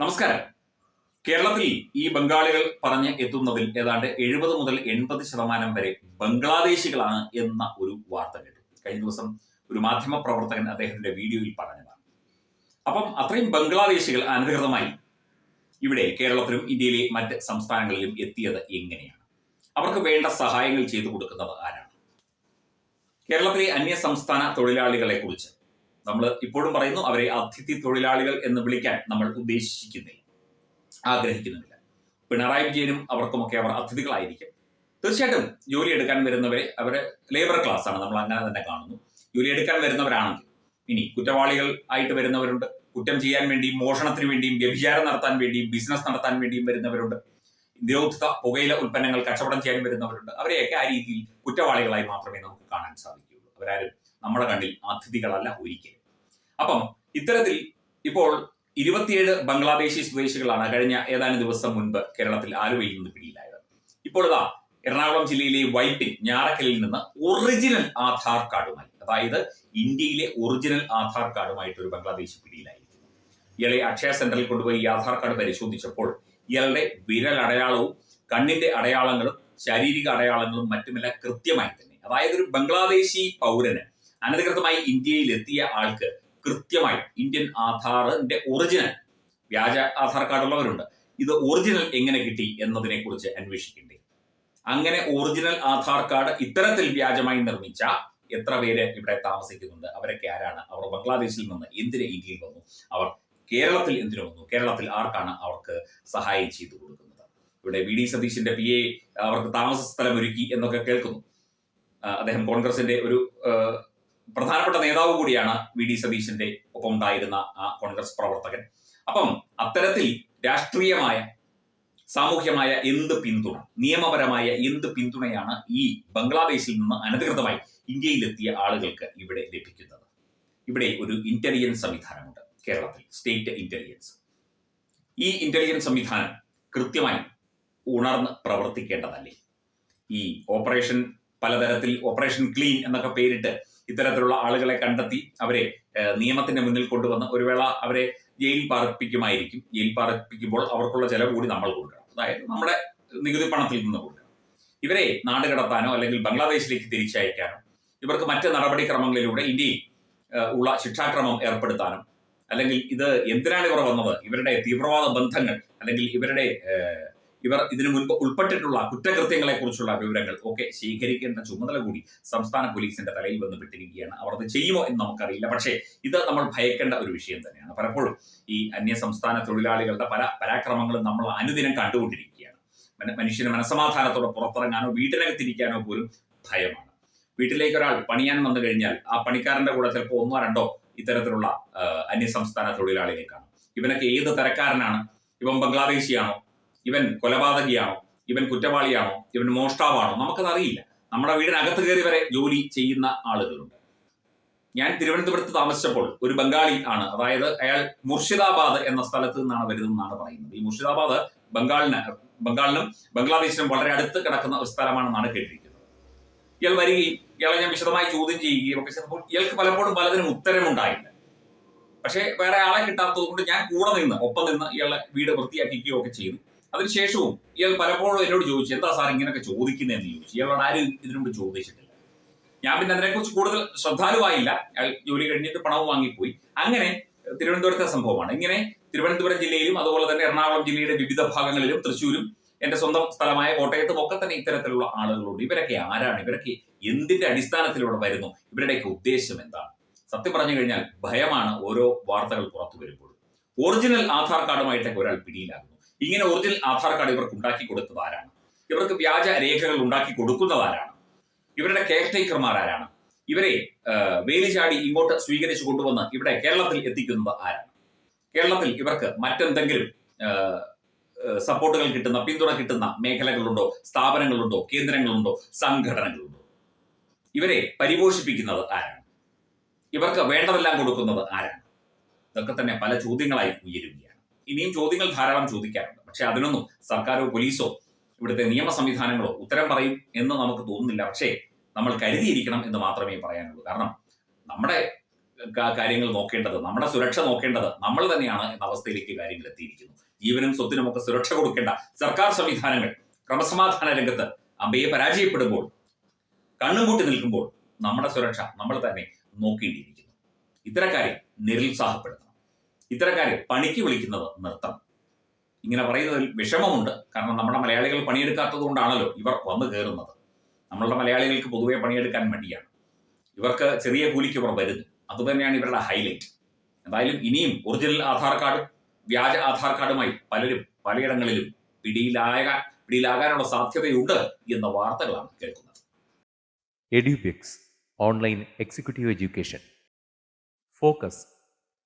നമസ്കാരം. കേരളത്തിൽ ഈ ബംഗാളികൾ പറഞ്ഞ് എത്തുന്നതിൽ ഏതാണ്ട് എഴുപത് മുതൽ എൺപത് ശതമാനം വരെ ബംഗ്ലാദേശികളാണ് എന്ന ഒരു വാർത്ത കേട്ടു. കഴിഞ്ഞ ദിവസം ഒരു മാധ്യമ പ്രവർത്തകൻ അദ്ദേഹത്തിന്റെ വീഡിയോയിൽ പറഞ്ഞതാണ്. അപ്പം അത്രയും ബംഗ്ലാദേശികൾ അനധികൃതമായി ഇവിടെ കേരളത്തിലും ഇന്ത്യയിലെ മറ്റ് സംസ്ഥാനങ്ങളിലും എത്തിയത് എങ്ങനെയാണ്? അവർക്ക് വേണ്ട സഹായങ്ങൾ ചെയ്തു കൊടുക്കുന്നത് ആരാണ്? കേരളത്തിലെ അന്യ സംസ്ഥാന തൊഴിലാളികളെ കുറിച്ച് നമ്മൾ ഇപ്പോഴും പറയുന്നു അവരെ അതിഥി തൊഴിലാളികൾ എന്ന് വിളിക്കാൻ നമ്മൾ ഉദ്ദേശിക്കുന്നില്ല ആഗ്രഹിക്കുന്നില്ല. പിണറായി വിജയനും അവർക്കുമൊക്കെ അവർ അതിഥികളായിരിക്കും. തീർച്ചയായിട്ടും ജോലി എടുക്കാൻ വരുന്നവരെ അവരെ ലേബർ ക്ലാസ് ആണ് നമ്മൾ അങ്ങനെ തന്നെ കാണുന്നു. ജോലി എടുക്കാൻ വരുന്നവരാണെങ്കിൽ ഇനി കുറ്റവാളികൾ ആയിട്ട് വരുന്നവരുണ്ട് കുറ്റം ചെയ്യാൻ വേണ്ടിയും മോഷണത്തിന് വേണ്ടിയും വ്യഭിചാരം നടത്താൻ വേണ്ടിയും ബിസിനസ് നടത്താൻ വേണ്ടിയും വരുന്നവരുണ്ട് നിരോധിത പുകയില ഉൽപ്പന്നങ്ങൾ കച്ചവടം ചെയ്യാൻ വരുന്നവരുണ്ട് അവരെയൊക്കെ ആ രീതിയിൽ കുറ്റവാളികളായി മാത്രമേ നമുക്ക് കാണാൻ സാധിക്കുകയുള്ളൂ. അവരാരും നമ്മുടെ കണ്ണിൽ അതിഥികളല്ല ഒരിക്കലും. അപ്പം ഇത്തരത്തിൽ ഇപ്പോൾ ഇരുപത്തിയേഴ് ബംഗ്ലാദേശി സ്വദേശികളാണ് കഴിഞ്ഞ ഏതാനും ദിവസം മുൻപ് കേരളത്തിൽ ആലുവയിൽ നിന്ന് പിടിയിലായത്. ഇപ്പോൾ ഇതാ എറണാകുളം ജില്ലയിലെ വൈപ്പിൻ ഞാറക്കലിൽ നിന്ന് ഒറിജിനൽ ആധാർ കാർഡുമായി അതായത് ഇന്ത്യയിലെ ഒറിജിനൽ ആധാർ കാർഡുമായിട്ട് ഒരു ബംഗ്ലാദേശി പിടിയിലായിരിക്കുന്നു ഇയാളെ അക്ഷയ സെന്ററിൽ കൊണ്ടുപോയി ഈ ആധാർ കാർഡ് പരിശോധിച്ചപ്പോൾ ഇയാളുടെ വിരൽ അടയാളവും കണ്ണിന്റെ അടയാളങ്ങളും ശാരീരിക അടയാളങ്ങളും മറ്റുമെല്ലാം കൃത്യമായി തന്നെ. അതായത് ഒരു ബംഗ്ലാദേശി പൗരന് അനധികൃതമായി ഇന്ത്യയിൽ എത്തിയ ആൾക്ക് കൃത്യമായി ഇന്ത്യൻ ആധാറിന്റെ ഒറിജിനൽ വ്യാജ ആധാർ കാർഡ് ഉള്ളവരുണ്ട്. ഇത് ഒറിജിനൽ എങ്ങനെ കിട്ടി എന്നതിനെ കുറിച്ച് അന്വേഷിക്കേണ്ടേ? അങ്ങനെ ഒറിജിനൽ ആധാർ കാർഡ് ഇത്തരത്തിൽ വ്യാജമായി നിർമ്മിച്ച എത്ര പേര് ഇവിടെ താമസിക്കുന്നുണ്ട്? അവരൊക്കെ ആരാണ്? അവർ ബംഗ്ലാദേശിൽ നിന്ന് എന്തിന് ഇന്ത്യയിൽ വന്നു? അവർ കേരളത്തിൽ എന്തിനു വന്നു? കേരളത്തിൽ ആർക്കാണ് അവർക്ക് സഹായം ചെയ്തു കൊടുക്കുന്നത്? ഇവിടെ വി ഡി സതീശിന്റെ പി എ അവർക്ക് താമസ സ്ഥലം ഒരുക്കി എന്നൊക്കെ കേൾക്കുന്നു. അദ്ദേഹം കോൺഗ്രസിന്റെ ഒരു പ്രധാനപ്പെട്ട നേതാവ് കൂടിയാണ് വി ഡി സതീശന്റെ ഒപ്പം ഉണ്ടായിരുന്ന ആ കോൺഗ്രസ് പ്രവർത്തകൻ. അപ്പം അത്തരത്തിൽ രാഷ്ട്രീയമായ സാമൂഹ്യമായ എന്ത് പിന്തുണ നിയമപരമായ എന്ത് പിന്തുണയാണ് ഈ ബംഗ്ലാദേശിൽ നിന്ന് അനധികൃതമായി ഇന്ത്യയിലെത്തിയ ആളുകൾക്ക് ഇവിടെ ലഭിക്കുന്നത്? ഇവിടെ ഒരു ഇന്റലിജൻസ് സംവിധാനമുണ്ട് കേരളത്തിൽ സ്റ്റേറ്റ് ഇന്റലിജൻസ് ഈ ഇന്റലിജൻസ് സംവിധാനം കൃത്യമായി ഉണർന്ന് പ്രവർത്തിക്കേണ്ടതല്ലേ? ഈ ഓപ്പറേഷൻ പലതരത്തിൽ ഓപ്പറേഷൻ ക്ലീൻ എന്നൊക്കെ പേരിട്ട് ഇത്തരത്തിലുള്ള ആളുകളെ കണ്ടെത്തി അവരെ നിയമത്തിന്റെ മുന്നിൽ കൊണ്ടുവന്ന് ഒരു വേള അവരെ ജയിൽ പാർപ്പിക്കുമായിരിക്കും. ജയിൽ പാർപ്പിക്കുമ്പോൾ അവർക്കുള്ള ചെലവ് കൂടി നമ്മൾ കൊടുക്കണം. അതായത് നമ്മുടെ നികുതി പണത്തിൽ നിന്ന് കൊടുക്കണം. ഇവരെ നാട് കടത്താനോ അല്ലെങ്കിൽ ബംഗ്ലാദേശിലേക്ക് തിരിച്ചയക്കാനോ ഇവർക്ക് മറ്റ് നടപടിക്രമങ്ങളിലൂടെ ഇന്ത്യയിൽ ഉള്ള ശിക്ഷാക്രമം ഏർപ്പെടുത്താനും അല്ലെങ്കിൽ ഇത് എന്തിനാണ് ഇവർ വന്നത്? ഇവരുടെ തീവ്രവാദ ബന്ധങ്ങൾ അല്ലെങ്കിൽ ഇവരുടെ ഇവർ ഇതിനു മുൻപ് ഉൾപ്പെട്ടിട്ടുള്ള കുറ്റകൃത്യങ്ങളെ കുറിച്ചുള്ള വിവരങ്ങൾ ഒക്കെ ശേഖരിക്കേണ്ട ചുമതല കൂടി സംസ്ഥാന പോലീസിന്റെ തലയിൽ വന്ന് പെട്ടിരിക്കുകയാണ്. അവർ അത് ചെയ്യുമോ എന്ന് നമുക്കറിയില്ല. പക്ഷേ ഇത് നമ്മൾ ഭയക്കേണ്ട ഒരു വിഷയം തന്നെയാണ്. പലപ്പോഴും ഈ അന്യ സംസ്ഥാന തൊഴിലാളികളുടെ പല പരാക്രമങ്ങളും നമ്മൾ അനുദിനം കണ്ടുകൊണ്ടിരിക്കുകയാണ്. മന- മനുഷ്യന് മനസമാധാനത്തോടെ പുറത്തിറങ്ങാനോ വീട്ടിനകത്തിരിക്കാനോ പോലും ഭയമാണ്. വീട്ടിലേക്ക് ഒരാൾ പണിയാൻ വന്നു കഴിഞ്ഞാൽ ആ പണിക്കാരന്റെ കൂടെ ചിലപ്പോൾ ഒന്നോ രണ്ടോ ഇത്തരത്തിലുള്ള അന്യസംസ്ഥാന അന്യ സംസ്ഥാന തൊഴിലാളികൾ കാണും. ഇവനൊക്കെ ഏത് തരക്കാരനാണ്? ഇവൻ ബംഗ്ലാദേശിയാണോ? ഇവൻ കൊലപാതകിയാണോ ഇവൻ കുറ്റവാളിയാണോ ഇവൻ മോഷ്ടാവാണോ നമുക്കത് അറിയില്ല. നമ്മുടെ വീടിനകത്ത് കയറി വരെ ജോലി ചെയ്യുന്ന ആളുകളുണ്ട്. ഞാൻ തിരുവനന്തപുരത്ത് താമസിച്ചപ്പോൾ ഒരു ബംഗാളി ആണ്. അതായത് അയാൾ മുർഷിദാബാദ് എന്ന സ്ഥലത്ത് നിന്നാണ് വരുന്നതെന്നാണ് പറയുന്നത്. ഈ മുർഷിദാബാദ് ബംഗാളിന് ബംഗാളിനും ബംഗ്ലാദേശിനും വളരെ അടുത്ത് കിടക്കുന്ന ഒരു സ്ഥലമാണെന്നാണ് കേട്ടിരിക്കുന്നത്. ഇയാൾ വരികയും ഇയാളെ ഞാൻ വിശദമായി ചോദ്യം ചെയ്യുകയും ഒക്കെ ചെയ്തപ്പോൾ ഇയാൾക്ക് പലപ്പോഴും പലതിനും ഉത്തരമുണ്ടായില്ല. പക്ഷേ വേറെ ആളെ കിട്ടാത്തത് കൊണ്ട് ഞാൻ കൂടെ നിന്ന് ഒപ്പം നിന്ന് ഇയാളെ വീട് വൃത്തിയാക്കിക്കുകയോ ഒക്കെ ചെയ്തു. അതിനുശേഷവും ഇയാൾ പലപ്പോഴും എന്നോട് ചോദിച്ചു എന്താ സാർ ഇങ്ങനെയൊക്കെ ചോദിക്കുന്നതെന്ന് ചോദിച്ചു? ഇയാളോട് ആരും ഇതിനോട് ചോദിച്ചിട്ടില്ല. ഞാൻ പിന്നെ അതിനെക്കുറിച്ച് കൂടുതൽ ശ്രദ്ധാലുവായില്ല. അയാൾ ജോലി കഴിഞ്ഞിട്ട് പണവും വാങ്ങിപ്പോയി. അങ്ങനെ തിരുവനന്തപുരത്തെ സംഭവമാണ്. ഇങ്ങനെ തിരുവനന്തപുരം ജില്ലയിലും അതുപോലെ തന്നെ എറണാകുളം ജില്ലയുടെ വിവിധ ഭാഗങ്ങളിലും തൃശ്ശൂരും എന്റെ സ്വന്തം സ്ഥലമായ കോട്ടയത്തും ഒക്കെ തന്നെ ഇത്തരത്തിലുള്ള ആളുകളുണ്ട്. ഇവരൊക്കെ ആരാണ്? ഇവരൊക്കെ എന്തിന്റെ അടിസ്ഥാനത്തിലൂടെ വരുന്നു? ഇവരുടെയൊക്കെ ഉദ്ദേശം എന്താണ്? സത്യം പറഞ്ഞു കഴിഞ്ഞാൽ ഭയമാണ് ഓരോ വാർത്തകൾ പുറത്തു വരുമ്പോഴും. ഒറിജിനൽ ആധാർ കാർഡുമായിട്ടൊക്കെ ഒരാൾ പിടിയിലാകുന്നു. ഇങ്ങനെ ഒറിജിനൽ ആധാർ കാർഡ് ഇവർക്ക് ഉണ്ടാക്കി കൊടുത്തത് ഇവർക്ക് വ്യാജ രേഖകൾ ഉണ്ടാക്കി കൊടുക്കുന്നവരാണ് ഇവരുടെ കെയർ ടേക്കർമാർ ആരാണ്? ഇവരെ വേലി ചാടി ഇങ്ങോട്ട് സ്വീകരിച്ചു കൊണ്ടുവന്ന് ഇവിടെ കേരളത്തിൽ എത്തിക്കുന്നത് ആരാണ്? കേരളത്തിൽ ഇവർക്ക് മറ്റെന്തെങ്കിലും സപ്പോർട്ടുകൾ കിട്ടുന്ന പിന്തുണ കിട്ടുന്ന മേഖലകളുണ്ടോ? സ്ഥാപനങ്ങളുണ്ടോ? കേന്ദ്രങ്ങളുണ്ടോ? സംഘടനകളുണ്ടോ? ഇവരെ പരിപോഷിപ്പിക്കുന്നത് ആരാണ്? ഇവർക്ക് വേണ്ടതെല്ലാം കൊടുക്കുന്നത് ആരാണ്? ഇതൊക്കെ തന്നെ പല ചോദ്യങ്ങളായി ഉയരുകയാണ്. ഇനിയും ചോദ്യങ്ങൾ ധാരാളം ചോദിക്കാറുണ്ട്. പക്ഷെ അതിനൊന്നും സർക്കാരോ പോലീസോ ഇവിടുത്തെ നിയമ സംവിധാനങ്ങളോ ഉത്തരം പറയും എന്ന് നമുക്ക് തോന്നുന്നില്ല. പക്ഷേ നമ്മൾ കരുതിയിരിക്കണം എന്ന് മാത്രമേ പറയാനുള്ളൂ. കാരണം നമ്മുടെ കാര്യങ്ങൾ നോക്കേണ്ടത് നമ്മുടെ സുരക്ഷ നോക്കേണ്ടത് നമ്മൾ തന്നെയാണ് എന്ന അവസ്ഥയിലേക്ക് കാര്യങ്ങൾ എത്തിയിരിക്കുന്നു. ജീവനും സ്വത്തിനും ഒക്കെ സുരക്ഷ കൊടുക്കേണ്ട സർക്കാർ സംവിധാനങ്ങൾ ക്രമസമാധാന രംഗത്ത് അമ്പയെ പരാജയപ്പെടുമ്പോൾ കണ്ണുംകൂട്ടി നിൽക്കുമ്പോൾ നമ്മുടെ സുരക്ഷ നമ്മൾ തന്നെ നോക്കേണ്ടിയിരിക്കുന്നു. ഇത്തരക്കാരെ നിരുത്സാഹപ്പെടുത്തണം. ഇത്തരക്കാരെ പണിക്ക് വിളിക്കുന്നത് നൃത്തം ഇങ്ങനെ പറയുന്നതിൽ വിഷമമുണ്ട്. കാരണം നമ്മുടെ മലയാളികൾ പണിയെടുക്കാത്തത് കൊണ്ടാണല്ലോ ഇവർ വന്നു കയറുന്നത് നമ്മളുടെ മലയാളികൾക്ക് പൊതുവെ പണിയെടുക്കാൻ മടിയാണ്. ഇവർക്ക് ചെറിയ കൂലിക്ക് ഇവർ വരുന്നു. അതുതന്നെയാണ് ഇവരുടെ ഹൈലൈറ്റ്. എന്തായാലും ഇനിയും ഒറിജിനൽ ആധാർ കാർഡ് വ്യാജ ആധാർ കാർഡുമായി പലരും പലയിടങ്ങളിലും പിടിയിലാകാൻ പിടിയിലാകാനുള്ള സാധ്യതയുണ്ട് എന്ന വാർത്തകളാണ് കേൾക്കുന്നത്. Edubix online executive education. Focus